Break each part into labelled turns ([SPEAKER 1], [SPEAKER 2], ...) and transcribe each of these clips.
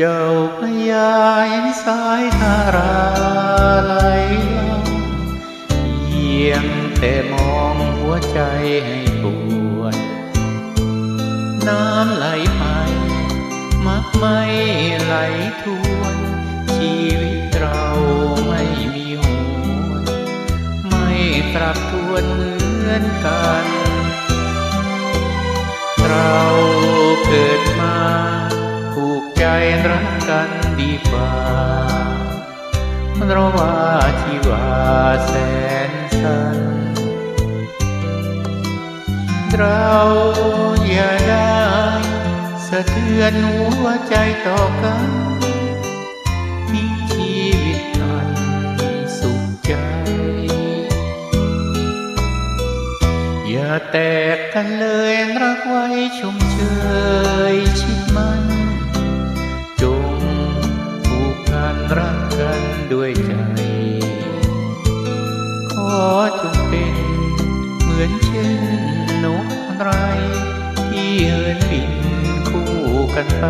[SPEAKER 1] เจ้าพยายสายทาราไหลลงเพียงแต่มองหัวใจให้ปวด น้ำไหลไป มักไม่ไหลทวน ชีวิตเราไม่มีหวน ไม่ปรับทวนเหมือนกัน รักกันดีกว่าเพราะว่าชีวาแสนสั้นเราอย่าได้สะเทือนหัวใจต่อกันที่ชีวิตอันสุขใจ อย่าแตกกันเลยรักไว้ชมเชยชิดมัน จงเป็นเหมือนเช่นนกไรที่เหินบินคู่กันไป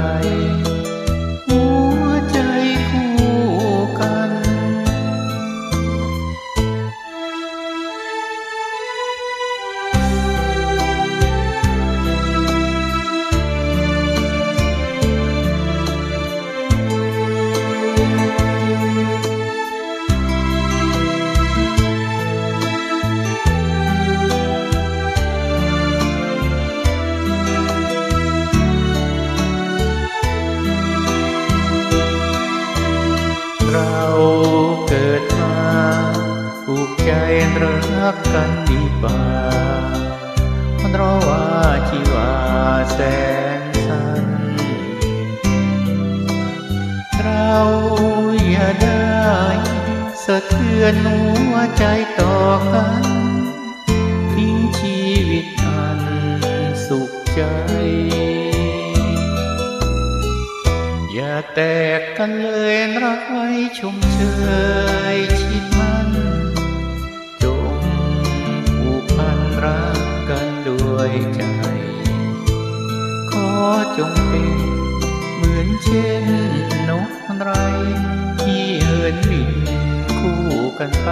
[SPEAKER 1] กใจรักกันดีกว่าเพราะว่าชีวาแสนสั้น เราอย่าได้สะเทือนหัวใจต่อกันทิ้งชีวิตอันสุขใจ อย่าแตกกันเลยรักไว้ชมเชย ใจ ขอจงเป็นเหมือนเช่นนกไร ที่เหินบินคู่กันไป